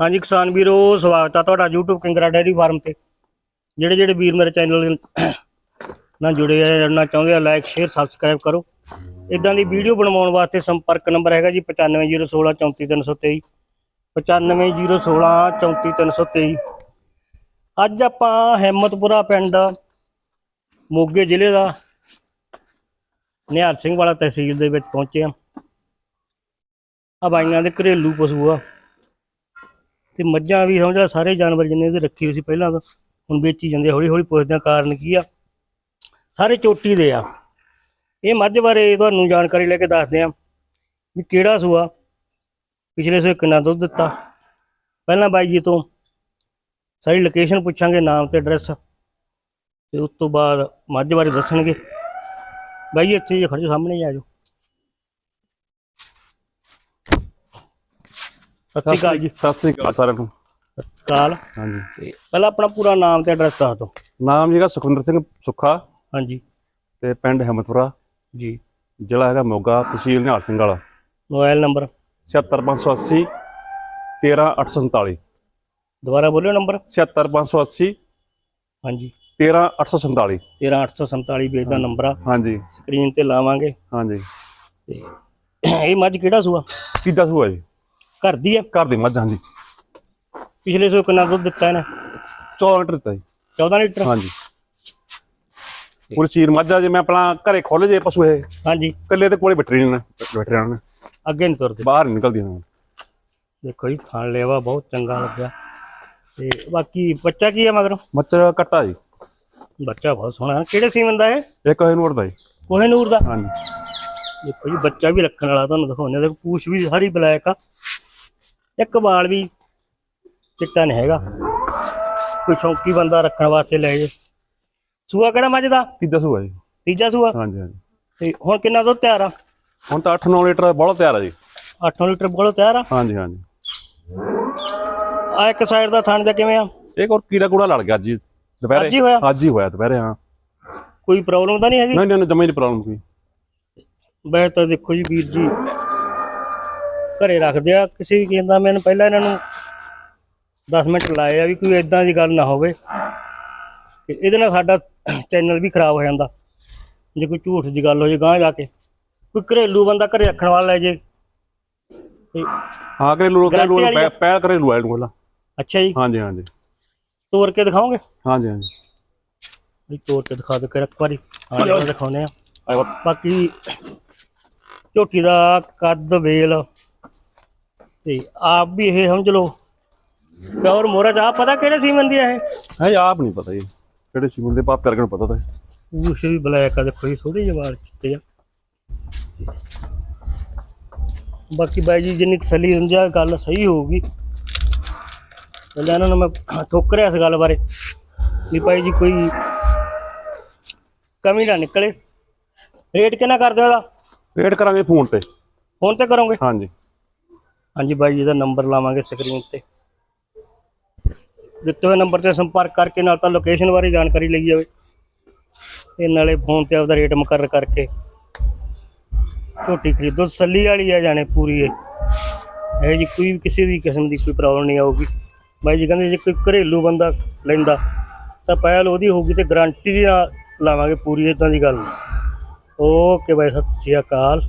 ਹਾਂਜੀ, ਕਿਸਾਨ ਵੀਰੋ, ਸਵਾਗਤ ਆ ਤੁਹਾਡਾ YouTube ਕਿੰਗਰਾ ਡੈਰੀ ਫਾਰਮ ਤੇ। ਜਿਹੜੇ ਜਿਹੜੇ ਵੀਰ ਮੇਰੇ ਚੈਨਲ ਨਾਲ ਜੁੜੇ ਆ ਜੁੜਨਾ ਚਾਹੁੰਦੇ ਆ ਲਾਈਕ ਸ਼ੇਅਰ ਸਬਸਕ੍ਰਾਈਬ ਕਰੋ। ਇਦਾਂ ਦੀ ਵੀਡੀਓ ਬਣਵਾਉਣ ਵਾਸਤੇ ਸੰਪਰਕ ਨੰਬਰ ਹੈਗਾ ਜੀ 9501634323 9501634323 ਅੱਜ ਆਪਾਂ ਹਿੰਮਤਪੁਰਾ ਪਿੰਡ ਮੋਗੇ ਜ਼ਿਲ੍ਹੇ ਦਾ ਨਿਹਾਲ ਸਿੰਘ ਵਾਲਾ ਤਹਿਸੀਲ ਦੇ ਵਿੱਚ ਪਹੁੰਚੇ ਆ। ਆ ਬਾਈਆਂ ਦੇ ਘਰੇਲੂ ਪਸ਼ੂ ਆ। ਤੇ ਮੱਝਾਂ ਵੀ ਸਮਝ ਲਾ ਸਾਰੇ ਜਾਨਵਰ ਜਿੰਨੇ ਉਹਦੇ ਰੱਖੇ ਹੋਏ ਸੀ ਪਹਿਲਾਂ ਤਾਂ, ਹੁਣ ਵੇਚੀ ਜਾਂਦੇ ਹੌਲੀ ਹੌਲੀ ਪੁੱਛਦੇ ਆ ਕਾਰਨ ਕੀ ਆ। ਸਾਰੇ ਚੋਟੀ ਦੇ ਆ। ਇਹ ਮੱਝ ਬਾਰੇ ਤੁਹਾਨੂੰ ਜਾਣਕਾਰੀ ਲੈ ਕੇ ਦੱਸਦੇ ਆ ਵੀ ਕਿਹੜਾ ਸੂਆ ਪਿਛਲੇ ਸੂਏ ਕਿੰਨਾ ਦੁੱਧ ਦਿੱਤਾ। ਪਹਿਲਾਂ ਬਾਈ ਜੀ ਤੋਂ ਸਾਰੀ ਲੋਕੇਸ਼ਨ ਪੁੱਛਾਂਗੇ, ਨਾਮ ਤੇ ਐਡਰੈਸ ਤੇ ਉਸ ਤੋਂ ਬਾਅਦ ਮੱਝ ਬਾਰੇ ਦੱਸਣਗੇ। ਬਾਈ ਜੀ, ਇੱਥੇ ਜੇ ਖੜ੍ਹੋ, ਸਾਹਮਣੇ ਹੀ ਆ ਜਾਓ। ਸਤਿ ਸ਼੍ਰੀ ਅਕਾਲ ਜੀ। ਸਤਿ ਸ੍ਰੀ ਅਕਾਲ ਸਾਰਿਆਂ ਨੂੰ। ਅਕਾਲ ਹਾਂਜੀ। ਤੇ ਪਹਿਲਾਂ ਆਪਣਾ ਪੂਰਾ ਨਾਮ ਤੇ ਐਡਰੈਸ ਦੱਸ ਦਿਓ। ਨਾਮ ਜੀਗਾ ਸੁਖਵਿੰਦਰ ਸਿੰਘ ਸੁੱਖਾ। ਹਾਂਜੀ। ਤੇ ਪਿੰਡ ਹਿੰਮਤਪੁਰਾ। ਜੀ। ਜ਼ਿਲ੍ਹਾ ਹੈਗਾ ਮੋਗਾ ਤਹਿਸੀਲ ਨਿਹਾਲ ਸਿੰਘ ਵਾਲਾ। Mobile number? 76580 13847 ਦੁਬਾਰਾ ਬੋਲਿਓ ਨੰਬਰ। 76580 ਹਾਂਜੀ। 13847 13847 ਬੇਜ ਦਾ ਨੰਬਰ ਆ। ਹਾਂਜੀ। ਸਕਰੀਨ ਤੇ ਲਾਵਾਂਗੇ। ਹਾਂਜੀ। ਤੇ ਇਹ ਮੱਝ ਕਿਹੜਾ ਸੂਆ? ਤੀਜਾ ਸੂਆ ਜੀ? ਘਰ ਦੀ ਆ? ਘਰ ਦੀ ਮੱਝ ਹਾਂਜੀ। ਪਿਛਲੇ ਸੂਏ ਕਿੰਨਾ ਦੁੱਧ ਦਿੱਤਾ ਇਹਨੇ? 14 ਲੀਟਰ ਦਿੱਤਾ ਜੀ। 14 ਲੀਟਰ? ਹਾਂਜੀ। ਪੂਰੀ ਸੀਰ ਮੱਝ ਆ ਜੇ ਮੈਂ ਆਪਣਾ ਘਰੇ ਖੋਲੇ ਜੇ ਪਸ਼ੂ ਇਹ। ਹਾਂਜੀ। ਇਕੱਲੇ ਤੇ ਕੋਲੇ ਬੈਠੇ ਨੇ ਬੈਠੇ ਰਹਿਣ ਅੱਗੇ ਨਹੀਂ ਤੁਰਦੇ। ਬਾਹਰ ਨੀ ਨਿਕਲਦੀਆਂ ਨੇ ਦੇਖੋ ਜੀ ਥਣ ਲੇਵਾ ਬਹੁਤ ਚੰਗਾ ਲੱਗਿਆ। ਤੇ ਬਾਕੀ ਬੱਚਾ ਕੀ ਆ ਮਗਰ? ਮੱਝ ਕੱਟਾ ਜੀ। ਬੱਚਾ ਬਹੁਤ ਸੋਹਣਾ ਹੈ। ਕਿਹੜੇ ਸੀਮਨ ਦਾ ਹੈ ਇੱਕ ਹੈ ਨੂਰ ਦਾ ਜੀ। ਕੋਹੇ ਨੂਰ ਦਾ? ਹਾਂਜੀ। ਦੇਖੋ ਜੀ ਬੱਚਾ ਵੀ ਰੱਖਣ ਵਾਲਾ ਤੁਹਾਨੂੰ ਦਿਖਾਉਂਦੇ ਦੇਖੋ ਪੂਛ ਵੀ ਹਰੀ ਬਲੈਕ ਆ। ਇੱਕ ਵਾਲ ਵੀ ਚਿੱਟਾ ਨਹੀਂ ਹੈਗਾ। ਕੋਈ ਸ਼ੌਂਕੀ ਬੰਦਾ ਰੱਖਣ ਵਾਸਤੇ ਲੈ ਜੇ। ਸੂਆ ਕਿਹੜਾ ਮੱਝ ਦਾ? ਤੀਜਾ ਸੂਆ ਜੀ। ਤੀਜਾ ਸੂਆ? ਹਾਂਜੀ ਹਾਂਜੀ। ਤੇ ਹੁਣ ਕਿੰਨਾ ਦੁੱਧ ਤਿਆਰ ਆ? ਹੁਣ ਤਾਂ 8-9 ਲੀਟਰ ਬਹੁਤ ਤਿਆਰ ਆ ਜੀ। 8 ਲੀਟਰ ਬੋਲੋ ਤਿਆਰ ਆ? ਹਾਂਜੀ ਹਾਂਜੀ। ਆ ਇੱਕ ਸਾਈਡ ਦਾ ਥਣ ਦਾ ਕਿਵੇਂ ਆ? ਇੱਕ ਹੋਰ ਕੀੜਾ ਕੂੜਾ ਲੜ ਗਿਆ ਹੀ ਦੁਪਹਿਰੇ। ਅੱਜ ਹੀ ਹੋਇਆ? ਅੱਜ ਹੀ ਹੋਇਆ ਦੁਪਹਿਰੇ ਹਾਂ। ਕੋਈ ਪ੍ਰੋਬਲਮ ਤਾਂ ਨਹੀਂ ਹੈਗੀ? ਨਹੀਂ ਨਹੀਂ ਜਮੇ ਨਹੀਂ ਪ੍ਰੋਬਲਮ ਕੋਈ। ਬੈ ਤਾਂ ਦੇਖੋ ਜੀ ਵੀਰ ਜੀ ਘਰੇ ਰੱਖਦੇ ਆ ਕਿਸੇ ਵੀ ਕਹਿੰਦਾ ਮੈਨੂੰ ਪਹਿਲਾਂ ਇਹਨਾਂ ਨੂੰ 10 ਮਿੰਟ ਲਾਏ ਆ ਵੀ ਕੋਈ ਇਦਾਂ ਦੀ ਗੱਲ ਨਾ ਹੋਵੇ। ਕਿ ਇਹਦੇ ਨਾਲ ਸਾਡਾ ਚੈਨਲ ਵੀ ਖਰਾਬ ਹੋ ਜਾਂਦਾ। ਜੇ ਕੋਈ ਝੂਠ ਦੀ ਗੱਲ ਹੋ ਜੇ ਗਾਂ ਜਾ ਕੇ। ਕੋਈ ਘਰੇਲੂ ਬੰਦਾ ਘਰੇ ਰੱਖਣ ਵਾਲਾ ਲੈ ਜੇ। ਹਾਂ ਘਰੇਲੂ ਘਰੇਲੂ Guarantee ਵਾਲੀ ਆ? ਪੈ- ਪੈਲ ਘਰੇਲੂ ਆਇਆ ਨੂੰ ਪਹਿਲਾਂ। ਅੱਛਾ ਜੀ। ਹਾਂਜੀ ਹਾਂਜੀ। ਤੋੜ ਕੇ ਦਿਖਾਓਗੇ? ਹਾਂਜੀ ਹਾਂਜੀ। ਵੀ ਤੋੜ ਕੇ ਦਿਖਾ ਦਿਓ ਕਿ ਇੱਕ ਵਾਰੀ। ਹਾਂ ਜੀ ਦਿਖਾਉਨੇ ਆ। ਬਾਕੀ ਝੋਟੀ ਦਾ ਕੱਦ ਵੇਲ ਤੇ ਆਪ ਵੀ ਇਹ ਸਮਝ ਲਓ। ਪਿਓਰ ਮੋਰਾ ਆ ਪਤਾ ਕਿਹੜੇ ਸੀਮਨ ਦੀ ਇਹ? ਹੈ ਆਪ ਨਹੀਂ ਪਤਾ ਜੀ। ਕਿਹੜੇ ਸਿਮਲ ਦੇ? ਪਾਪ ਕਰਕੇ ਪਤਾ ਤਾਂ ਹੈ। ਪੂਛ ਵੀ ਬਲੈਕ ਆ ਦੇਖੋ ਜੀ ਥੋੜੀ ਜਿਹੀ ਵਾਲ ਚਿੱਟੇ ਆ। ਬਾਕੀ ਬਾਈ ਜੀ ਜਿੰਨੀ ਤਸੱਲੀ ਹੁੰਦੀ ਆ ਗੱਲ ਸਹੀ ਹੋਊਗੀ। ਪਹਿਲਾਂ ਇਹਨਾਂ ਨੂੰ ਮੈਂ ਠੋਕਰਿਆ ਇਸ ਗੱਲ ਬਾਰੇ ਵੀ ਭਾਈ ਜੀ ਕੋਈ ਕਮੀ ਨਾ ਨਿਕਲੇ। ਰੇਟ ਕਿੰਨਾ ਕਰਦੇ ਹੋ ਵੇਟ ਕਰਾਂਗੇ ਫੋਨ ਤੇ। ਫੋਨ ਤੇ ਕਰੋਗੇ? ਹਾਂਜੀ। ਹਾਂਜੀ ਬਾਈ ਜੀ ਦਾ ਨੰਬਰ ਲਾਵਾਂਗੇ ਸਕਰੀਨ ਤੇ। ਦਿੱਤੇ ਹੋਏ ਨੰਬਰ ਤੇ ਸੰਪਰਕ ਕਰਕੇ ਨਾਲ ਤਾਂ ਲੋਕੇਸ਼ਨ ਬਾਰੇ ਜਾਣਕਾਰੀ ਲਈ ਜਾਵੇ। ਇਹ ਨਾਲੇ ਫੋਨ ਤੇ ਆਪਦਾ ਰੇਟ ਮੁਕਰਰ ਕਰਕੇ ਝੋਟੀ ਖਰੀਦੋ। ਤਸੱਲੀ ਵਾਲੀ ਆ ਜਾਣੇ ਪੂਰੀ ਇਹ। ਇਹ ਜੀ ਕੋਈ ਵੀ ਕਿਸੇ ਵੀ ਕਿਸਮ ਦੀ ਕੋਈ ਪ੍ਰੋਬਲਮ ਨਹੀਂ ਆਊਗੀ। ਬਾਈ ਜੀ ਕਹਿੰਦੇ ਜੇ ਕੋਈ ਘਰੇਲੂ ਬੰਦਾ ਲੈਂਦਾ, ਤਾਂ ਪਹਿਲ ਉਹਦੀ ਹੋਊਗੀ ਤੇ ਗਾਰੰਟੀ ਨਾਲ ਲਾਵਾਂਗੇ ਪੂਰੀ ਇਦਾਂ ਦੀ ਗੱਲ ਨਹੀਂ। ਓਕੇ ਬਾਈ, ਸਤਿ ਸ਼੍ਰੀ ਅਕਾਲ।